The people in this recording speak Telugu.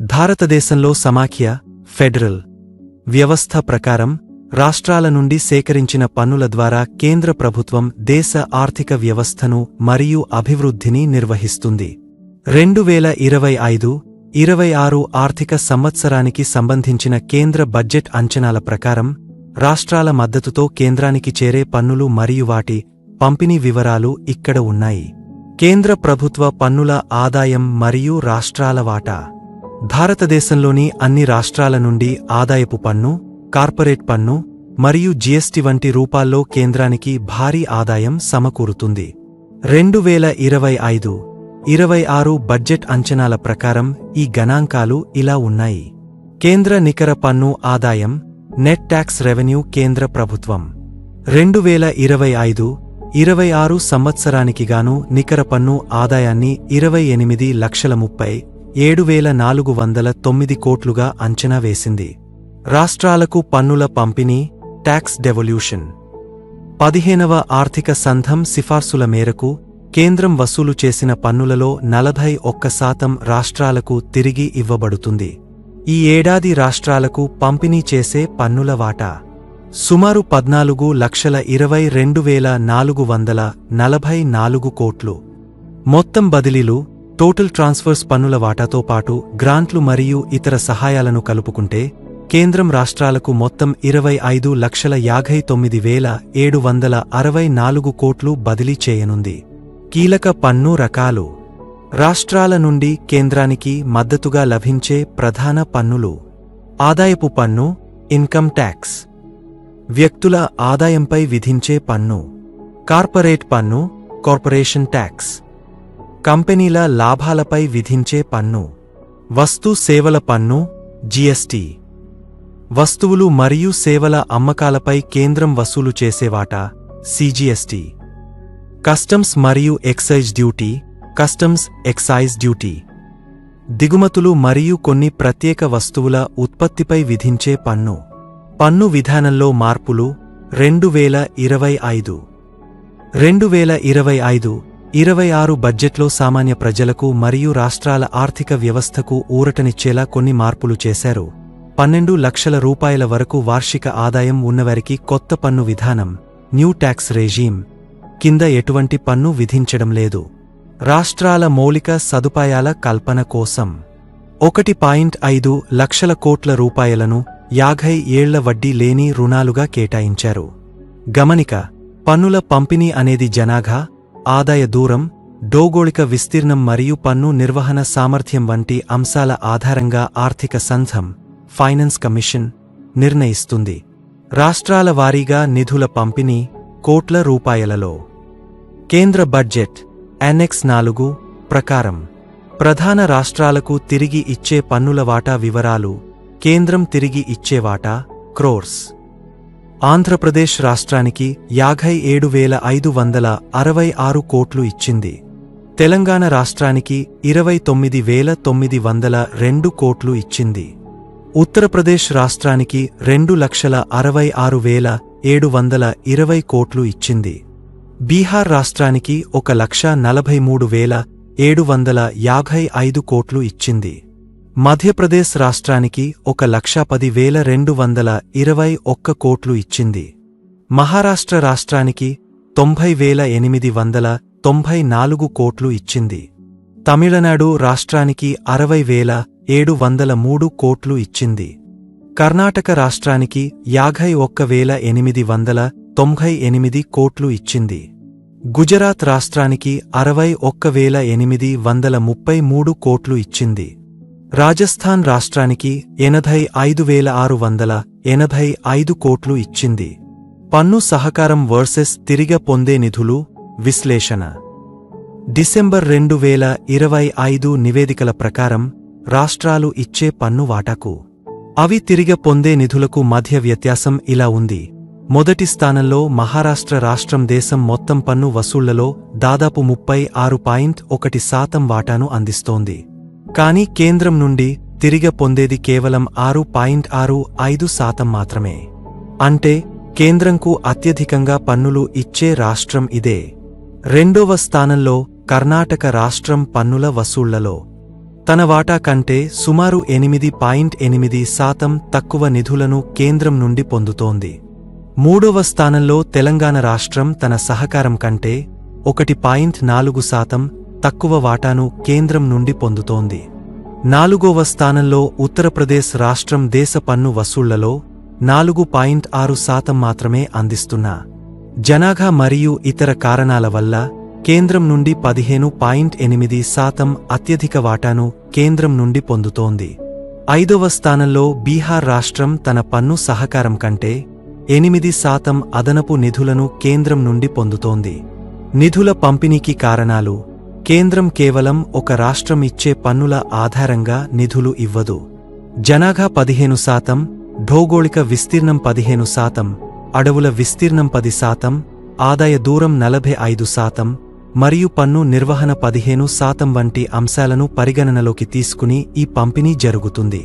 భారతదేశంలో సమాఖ్య ఫెడరల్ వ్యవస్థ ప్రకారం రాష్ట్రాల నుండి సేకరించిన పన్నుల ద్వారా కేంద్ర ప్రభుత్వం దేశ ఆర్థిక వ్యవస్థను మరియు అభివృద్ధిని నిర్వహిస్తుంది. రెండు వేల ఇరవై ఐదు ఇరవై ఆరు ఆర్థిక సంవత్సరానికి సంబంధించిన కేంద్ర బడ్జెట్ అంచనాల ప్రకారం రాష్ట్రాల మద్దతుతో కేంద్రానికి చేరే పన్నులు మరియు వాటి పంపిణీ వివరాలు ఇక్కడ ఉన్నాయి. కేంద్ర ప్రభుత్వ పన్నుల ఆదాయం మరియు రాష్ట్రాల వాటా భారతదేశంలోని అన్ని రాష్ట్రాల నుండి ఆదాయపు పన్ను కార్పొరేట్ పన్ను మరియు జీఎస్టీ వంటి రూపాల్లో కేంద్రానికి భారీ ఆదాయం సమకూరుతుంది. రెండు వేల ఇరవై ఐదు ఇరవై ఆరు బడ్జెట్ అంచనాల ప్రకారం ఈ గణాంకాలు ఇలా ఉన్నాయి. కేంద్ర నికర పన్ను ఆదాయం నెట్ ట్యాక్స్ రెవెన్యూ కేంద్ర ప్రభుత్వం. రెండు వేల ఇరవై ఐదు ఇరవై ఆరు సంవత్సరానికి గాను నికర పన్ను ఆదాయాన్ని ఇరవై ఎనిమిది లక్షల ముప్పై ఏడు వేల నాలుగు వందల తొమ్మిది కోట్లుగా అంచనా వేసింది. రాష్ట్రాలకు పన్నుల పంపిణీ ట్యాక్స్ డెవల్యూషన్. పదిహేనవ ఆర్థిక సంఘం సిఫార్సుల మేరకు కేంద్రం వసూలు చేసిన పన్నులలో నలభై ఒక్క శాతం రాష్ట్రాలకు తిరిగి ఇవ్వబడుతుంది. ఈ ఏడాది రాష్ట్రాలకు పంపిణీ చేసే పన్నుల వాటా సుమారు పద్నాలుగు లక్షల ఇరవై రెండు వేల నాలుగు వందల నలభై నాలుగు కోట్లు. మొత్తం బదిలీలు టోటల్ ట్రాన్స్ఫర్స్ పన్నుల వాటాతో పాటు గ్రాంట్లు మరియు ఇతర సహాయాలను కలుపుకుంటే కేంద్రం రాష్ట్రాలకు మొత్తం ఇరవై ఐదు లక్షల యాభై తొమ్మిది వేల ఏడు వందల అరవై నాలుగు కోట్లు బదిలీ చేయనుంది. కీలక పన్ను రకాలు. రాష్ట్రాల నుండి కేంద్రానికి మద్దతుగా లభించే ప్రధాన పన్నులు. ఆదాయపు పన్ను ఇన్కమ్ ట్యాక్స్. వ్యక్తుల ఆదాయంపై విధించే పన్ను. కార్పొరేట్ పన్ను కార్పొరేషన్ ట్యాక్స్. కంపెనీల లాభాలపై విధించే పన్ను వస్తు సేవల పన్ను జీఎస్టీ వస్తువులు మరియు సేవల అమ్మకాలపై కేంద్రం వసూలు చేసేవాటా సిజిఎస్టీ కస్టమ్స్ మరియు excise duty customs excise duty. దిగుమతులు మరియు కొన్ని ప్రత్యేక వస్తువుల ఉత్పత్తిపై విధించే పన్ను. పన్ను విధానంలో మార్పులు రెండు వేల ఇరవై ఐదు. రెండు వేల ఇరవై ఐదు ఇరవై ఆరు బడ్జెట్లో సామాన్య ప్రజలకు మరియు రాష్ట్రాల ఆర్థిక వ్యవస్థకు ఊరటనిచ్చేలా కొన్ని మార్పులు చేశారు. పన్నెండు లక్షల రూపాయల వరకు వార్షిక ఆదాయం ఉన్నవారికి కొత్త పన్ను విధానం న్యూ ట్యాక్స్ రెజీమ్ కింద ఎటువంటి పన్ను విధించడం లేదు. రాష్ట్రాల మౌలిక సదుపాయాల కల్పన కోసం ఒకటి పాయింట్ ఐదు లక్షల కోట్ల రూపాయలను యాభై ఏళ్ళ వడ్డీ లేని రుణాలుగా కేటాయించారు. గమనిక పన్నుల పంపిణీ అనేది జనాఘా ఆదాయ దూరం డోగోళిక విస్తీర్ణం మరియు పన్ను నిర్వహణ సామర్థ్యం వంటి అంశాల ఆధారంగా ఆర్థిక సంఘం ఫైనాన్స్ కమిషన్ నిర్ణయిస్తుంది. రాష్ట్రాల వారీగా నిధుల పంపిణీ కోట్ల రూపాయలలో. కేంద్ర బడ్జెట్ ఎన్ఎక్స్ నాలుగు ప్రకారం. ప్రధాన రాష్ట్రాలకు తిరిగి ఇచ్చే పన్నుల వాటా వివరాలు కేంద్రం తిరిగి ఇచ్చే వాటా క్రోర్స్. ఆంధ్రప్రదేశ్ రాష్ట్రానికి యాభై ఏడు వేల ఐదు వందల అరవై ఆరు కోట్లు ఇచ్చింది. తెలంగాణ రాష్ట్రానికి ఇరవై తొమ్మిది వేల తొమ్మిది వందల రెండు కోట్లు ఇచ్చింది. ఉత్తరప్రదేశ్ రాష్ట్రానికి రెండు లక్షల అరవై ఆరు వేల ఏడు వందల ఇరవై కోట్లు ఇచ్చింది. బీహార్ రాష్ట్రానికి ఒక లక్ష నలభై మూడు వేల ఏడు వందల యాభై ఐదు కోట్లు ఇచ్చింది. మధ్యప్రదేశ్ రాష్ట్రానికి ఒక లక్ష పది వేల రెండు వందల ఇరవై ఒక్క కోట్లు ఇచ్చింది. మహారాష్ట్ర రాష్ట్రానికి తొంభై వేల ఎనిమిది వందల తొంభై నాలుగు కోట్లు ఇచ్చింది. తమిళనాడు రాష్ట్రానికి అరవై వేల ఏడు వందల మూడు కోట్లు ఇచ్చింది. కర్ణాటక రాష్ట్రానికి యాభై ఒక్క వేల ఎనిమిది వందల తొంభై ఎనిమిది కోట్లు ఇచ్చింది. గుజరాత్ రాష్ట్రానికి అరవై ఒక్క వేల ఎనిమిది వందల ముప్పై మూడు కోట్లు ఇచ్చింది. రాజస్థాన్ రాష్ట్రానికి ఎనభై ఐదు వేల ఆరు వందల ఎనభై ఐదు కోట్లు ఇచ్చింది. పన్ను సహకారం వర్సెస్ తిరిగ పొందే నిధులు విశ్లేషణ. డిసెంబర్ రెండు వేల ఇరవై ఐదు నివేదికల ప్రకారం రాష్ట్రాలు ఇచ్చే పన్ను వాటాకు. అవి తిరిగ పొందే నిధులకు మధ్య వ్యత్యాసం ఇలా ఉంది. మొదటి స్థానంలో మహారాష్ట్ర రాష్ట్రం దేశం మొత్తం పన్ను వసూళ్ళలో దాదాపు ముప్పై ఆరు పాయింట్ ఒకటి శాతం వాటాను అందిస్తోంది. కానీ కేంద్రం నుండి తిరిగి పొందేది కేవలం ఆరు పాయింట్ ఆరు ఐదు శాతం మాత్రమే. అంటే కేంద్రంకు అత్యధికంగా పన్నులు ఇచ్చే రాష్ట్రం ఇదే. రెండవ స్థానంలో కర్ణాటక రాష్ట్రం పన్నుల వసూళ్ళలో. తన వాటా కంటే సుమారు ఎనిమిది పాయింట్ ఎనిమిది శాతం తక్కువ నిధులను కేంద్రం నుండి పొందుతోంది. మూడవ స్థానంలో తెలంగాణ రాష్ట్రం తన సహకారం కంటే ఒకటి పాయింట్ నాలుగు శాతం తక్కువ వాటాను కేంద్రం నుండి పొందుతోంది. నాలుగవ స్థానంలో ఉత్తరప్రదేశ్ రాష్ట్రం దేశ పన్ను వసూళ్ళలో నాలుగు పాయింట్ ఆరు శాతం మాత్రమే అందిస్తున్నా. జనాభా మరియు ఇతర కారణాల వల్ల కేంద్రం నుండి పదిహేను పాయింట్ ఎనిమిది శాతం అత్యధిక వాటాను కేంద్రం నుండి పొందుతోంది. ఐదవ స్థానంలో బీహార్ రాష్ట్రం తన పన్ను సహకారం కంటే ఎనిమిది శాతం అదనపు నిధులను కేంద్రం నుండి పొందుతోంది. నిధుల పంపిణీకి కారణాలు కేంద్రం కేవలం ఒక రాష్ట్రం ఇచ్చే పన్నుల ఆధారంగా నిధులు ఇవ్వదు. జనాభా పదిహేను శాతం భౌగోళిక విస్తీర్ణం పదిహేను శాతం అడవుల విస్తీర్ణం పది శాతం ఆదాయ దూరం నలభై ఐదు శాతం మరియు పన్ను నిర్వహణ పదిహేను శాతం వంటి అంశాలను పరిగణనలోకి తీసుకుని ఈ పంపిణీ జరుగుతుంది.